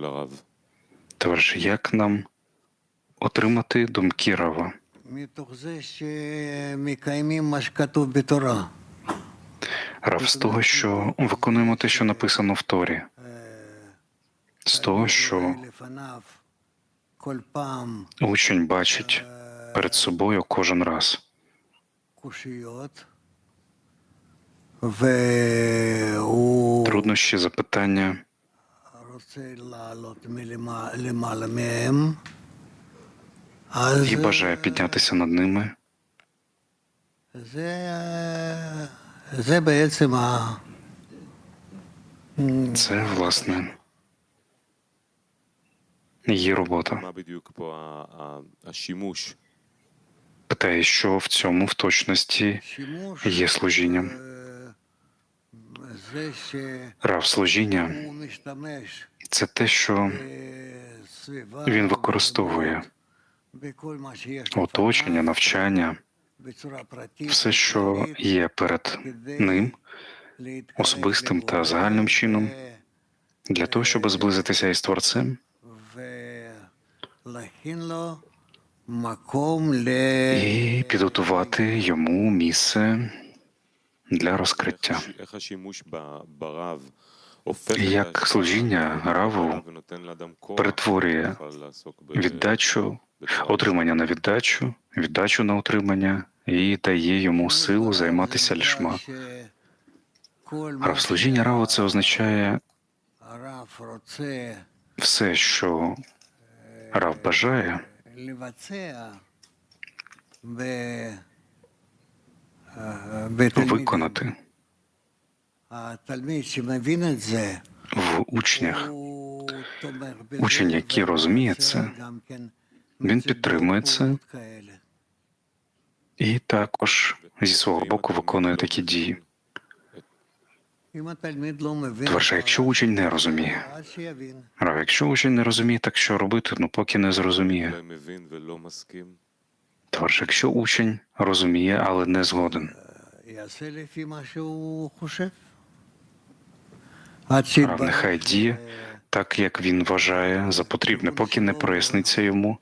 לרב. Тож, як нам отримати думки Рава? מתוך זה שמקיימים מה שכתוב בתורה. Рав з того, що виконуємо те, що написано в Торі, з того, що לפניו כל פעם учень бачить перед собою кожен раз. קושיות, והוא Труднощі, запитання, і бажає піднятися над ними. Це власне її робота. Питає, що в цьому в точності є служінням. Рав служіння це те, що він використовує. Оточення, навчання, все, що є перед ним, особистим та загальним чином, для того, щоб зблизитися із творцем. І підготувати йому місце для розкриття як служіння раву перетворює віддачу, отримання на віддачу, віддачу на отримання і дає йому силу займатися лішма. Равслужіння Раву це означає все, що Рав бажає, виконати в учнях. Учень, який розуміє це, він підтримує це і також зі свого боку виконує такі дії. Тож, якщо учень не розуміє, Рав, якщо учень не розуміє, так що робити, ну поки не зрозуміє. Тож, якщо учень розуміє, але не згоден, Нехай діє так, як він вважає за потрібне, поки не проясниться йому,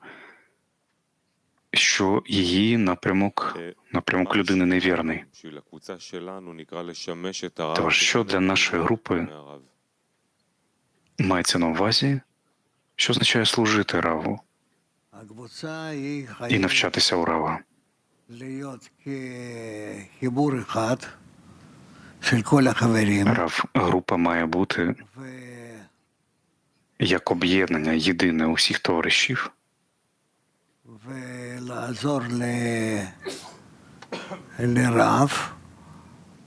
що її напрямок, напрямок людини невірний. Тож що для нашої групи мається на увазі, що означає служити раву і навчатися у рава. Рав група має бути як об'єднання єдине усіх товаришів.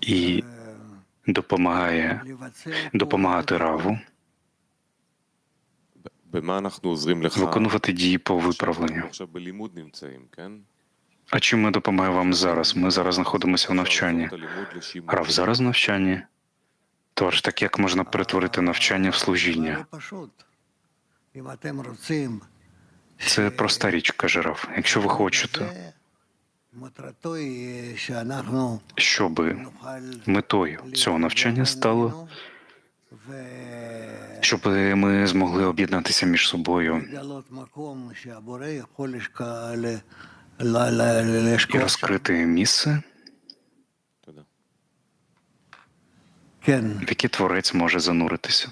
І допомагає допомагати раву виконувати дії по виправленню. А чим ми допомагаємо вам зараз? Ми зараз знаходимося в навчанні. Рав зараз в навчанні. Тож так як можна перетворити навчання в служіння? Це проста річ, каже Раф. Якщо ви хочете, щоб метою цього навчання стало, щоб ми змогли об'єднатися між собою. Розкрити місце, в яке творець може зануритися.